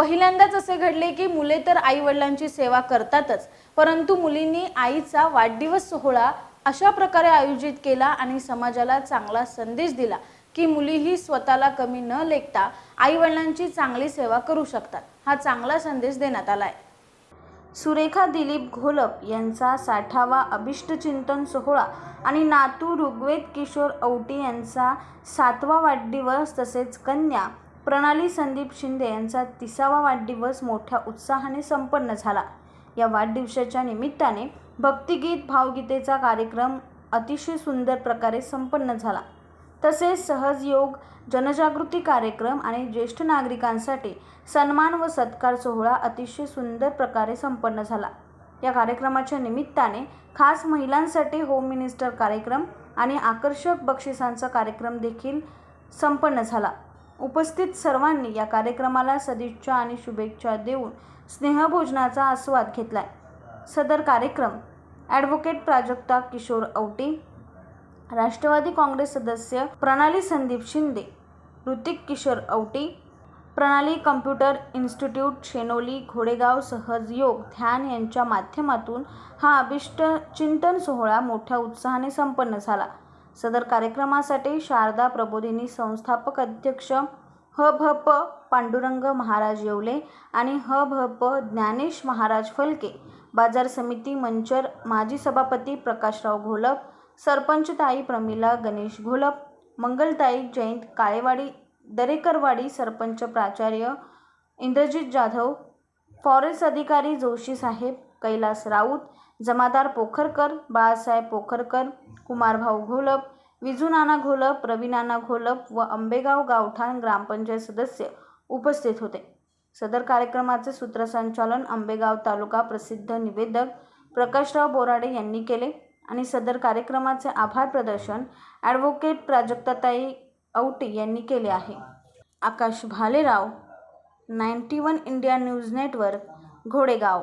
पहिल्यांदाच असे घडले की मुले तर आई वडिलांची सेवा करतातच परंतु मुलींनी आईचा वाढदिवस सोहळा अशा प्रकारे आयोजित केला आणि समाजाला चांगला संदेश दिला की मुलीही स्वतःला कमी न लेखता आई वडिलांची चांगली सेवा करू शकतात. हा चांगला संदेश देण्यात आलाय. सुरेखा दिलीप घोलप यांचा साठावा अभिष्टचिंतन सोहळा आणि नातू ऋग्वेद किशोर औटी यांचा सातवा वाढदिवस तसेच कन्या प्रणाली संदीप शिंदे यांचा तिसावा वाढदिवस मोठ्या उत्साहाने संपन्न झाला. या वाढदिवसाच्या निमित्ताने भक्तिगीत भावगीतेचा कार्यक्रम अतिशय सुंदर प्रकारे संपन्न झाला. तसेच सहज योग जनजागृती कार्यक्रम आणि ज्येष्ठ नागरिकांसाठी सन्मान व सत्कार सोहळा अतिशय सुंदर प्रकारे संपन्न झाला. या कार्यक्रमाच्या निमित्ताने खास महिलांसाठी होम मिनिस्टर कार्यक्रम आणि आकर्षक बक्षिसांचा कार्यक्रम देखील संपन्न झाला. उपस्थित सर्वांनी या कार्यक्रमाला सदिच्छा आणि शुभेच्छा देऊन स्नेहभोजनाचा आस्वाद घेतला सदर कार्यक्रम ॲडव्होकेट प्राजक्ता किशोर औटी राष्ट्रवादी काँग्रेस सदस्य प्रणाली संदीप शिंदे ऋतिक किशोर औटी प्रणाली कम्प्युटर इन्स्टिट्यूट शेनोली घोडेगाव सहज योग ध्यान यांच्या माध्यमातून हा अभिष्ट चिंतन सोहळा मोठ्या उत्साहाने संपन्न झाला. सदर कार्यक्रमासाठी शारदा प्रबोधिनी संस्थापक अध्यक्ष ह भ प पांडुरंग महाराज येवले आणि ह भ प ज्ञानेश महाराज फलके बाजार समिती मंचर माजी सभापती प्रकाशराव घोलप सरपंचताई प्रमिला गणेश घोलप मंगलताई जयंत काळेवाडी दरेकरवाडी सरपंच प्राचार्य इंद्रजित जाधव फॉरेस्ट अधिकारी जोशी साहेब कैलास राऊत जमादार पोखरकर बाळासाहेब पोखरकर कुमारभाऊ घोलप विजूनाना घोलप रवीनाना घोलप व आंबेगाव गावठाण ग्रामपंचायत सदस्य उपस्थित होते. सदर कार्यक्रमाचे सूत्रसंचालन आंबेगाव तालुका प्रसिद्ध निवेदक प्रकाशराव बोराडे यांनी केले आणि सदर कार्यक्रमाचे आभार प्रदर्शन ॲडव्होकेट प्राजक्ताताई औटे यांनी केले आहे. Akash Bhalerao ninety one India news network घोडेगाव.